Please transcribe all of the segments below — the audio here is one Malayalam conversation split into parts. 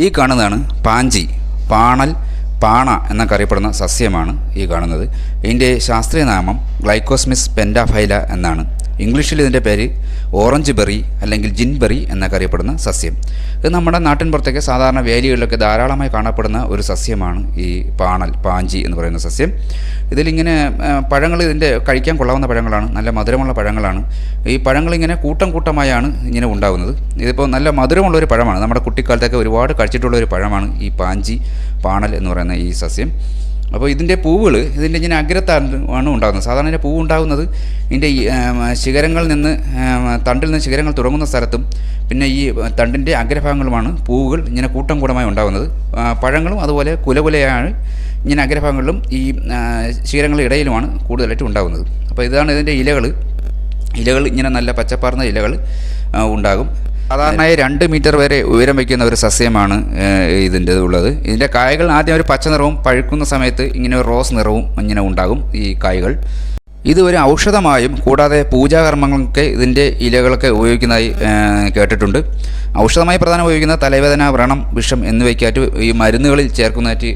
ഈ കാണുന്നതാണ് പാഞ്ചി പാണൽ പാണ എന്നൊക്കെ അറിയപ്പെടുന്ന സസ്യമാണ് ഈ കാണുന്നത്. ഇതിന്റെ ശാസ്ത്രീയ നാമം ഗ്ലൈക്കോസ്മിസ് പെൻഡാഫൈല എന്നാണ്. ഇംഗ്ലീഷിൽ ഇതിന്റെ പേര് ഓറഞ്ച് ബെറി അല്ലെങ്കിൽ ജിൻ ബെറി എന്നൊക്കെ അറിയപ്പെടുന്ന സസ്യം. ഇത് നമ്മുടെ നാട്ടിൻ പുറത്തേക്ക് സാധാരണ വേലികളിലൊക്കെ ധാരാളമായി കാണപ്പെടുന്ന ഒരു സസ്യമാണ് ഈ പാണൽ പാഞ്ചി എന്ന് പറയുന്ന സസ്യം. ഇതിലിങ്ങനെ പഴങ്ങൾ ഇതിന്റെ കഴിക്കാൻ കൊള്ളാവുന്ന പഴങ്ങളാണ് നല്ല മധുരമുള്ള പഴങ്ങളാണ്. ഈ പഴങ്ങളിങ്ങനെ കൂട്ടം കൂട്ടമായാണ് ഇങ്ങനെ ഉണ്ടാകുന്നത് ഇതിപ്പോൾ നല്ല മധുരമുള്ള ഒരു പഴമാണ്. നമ്മുടെ കുട്ടിക്കാലത്തൊക്കെ ഒരുപാട് കഴിച്ചിട്ടുള്ള ഒരു പഴമാണ് ഈ പാഞ്ചി പാണൽ എന്ന് പറയുന്ന ഈ സസ്യം. അപ്പോൾ ഇതിന്റെ പൂവുകൾ ഇതിന്റെ ഇങ്ങനെ അഗ്രത്താണ് ആണ് ഉണ്ടാകുന്നത്. സാധാരണ ഇതിന്റെ പൂവ് ഉണ്ടാകുന്നത് ഇതിന്റെ ശിഖരങ്ങളിൽ നിന്ന് തണ്ടിൽ നിന്ന് ശിഖരങ്ങൾ തുടങ്ങുന്ന സ്ഥലത്തും പിന്നെ ഈ തണ്ടിന്റെ അഗ്രഭാഗങ്ങളുമാണ് പൂവുകൾ ഇങ്ങനെ കൂട്ടം കൂടമായി ഉണ്ടാകുന്നത്. പഴങ്ങളും അതുപോലെ കുലകുലയാണ് ഇങ്ങനെ അഗ്രഭാഗങ്ങളിലും ഈ ശിഖരങ്ങളുടെ ഇടയിലുമാണ് കൂടുതലായിട്ട് ഉണ്ടാകുന്നത്. അപ്പോൾ ഇതാണ് ഇതിന്റെ ഇലകൾ. ഇലകൾ ഇങ്ങനെ നല്ല പച്ചപ്പാർന്ന ഇലകൾ ഉണ്ടാകും. സാധാരണയായി രണ്ട് മീറ്റർ വരെ ഉയരം വയ്ക്കുന്ന ഒരു സസ്യമാണ് ഇതിന്റെ ഉള്ളത്. ഇതിന്റെ കായകൾ ആദ്യം ഒരു പച്ച നിറവും പഴുക്കുന്ന സമയത്ത് ഇങ്ങനെ ഒരു റോസ് നിറവും ഇങ്ങനെ ഉണ്ടാകും ഈ കായ്കൾ. ഇത് ഒരു ഔഷധമായും കൂടാതെ പൂജാകർമ്മങ്ങൾക്ക് ഇതിന്റെ ഇലകളൊക്കെ ഉപയോഗിക്കുന്നതായി കേട്ടിട്ടുണ്ട്. ഔഷധമായി പ്രധാനം ഉപയോഗിക്കുന്ന തലവേദന വ്രണം വിഷം എന്നിവയ്ക്കായിട്ട് ഈ മരുന്നുകളിൽ ചേർക്കുന്നതായിട്ട്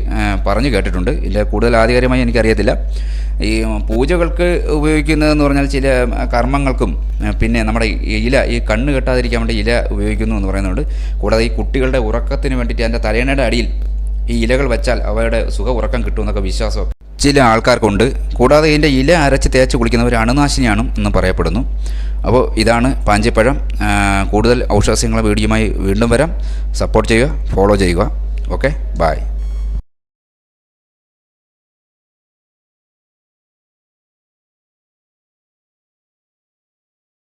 പറഞ്ഞു കേട്ടിട്ടുണ്ട്. ഇല്ല കൂടുതൽ ആധികാരികമായി എനിക്കറിയത്തില്ല. ഈ പൂജകൾക്ക് ഉപയോഗിക്കുന്നതെന്ന് പറഞ്ഞാൽ ചില കർമ്മങ്ങൾക്കും പിന്നെ നമ്മുടെ ഇല ഈ കണ്ണ് കെട്ടാതിരിക്കാൻ വേണ്ടി ഇല ഉപയോഗിക്കുന്നു എന്ന് പറയുന്നുണ്ട്. കൂടാതെ ഈ കുട്ടികളുടെ ഉറക്കത്തിന് വേണ്ടിയിട്ട് അതിന്റെ തലേണയുടെ അടിയിൽ ഈ ഇലകൾ വെച്ചാൽ അവരുടെ സുഖ ഉറക്കം കിട്ടുമെന്നൊക്കെ വിശ്വാസം ചില ആൾക്കാർക്കുണ്ട്. കൂടാതെ ഇതിന്റെ ഇല അരച്ച് തേച്ച് കുളിക്കുന്നവർ അണുനാശിനിയാണ് എന്ന് പറയപ്പെടുന്നു. അപ്പോൾ ഇതാണ് പാഞ്ചിപ്പഴം. കൂടുതൽ ഔഷധസ്യങ്ങളെ വീഡിയോയുമായി വീണ്ടും വരാം. സപ്പോർട്ട് ചെയ്യുക ഫോളോ ചെയ്യുക. Okay bye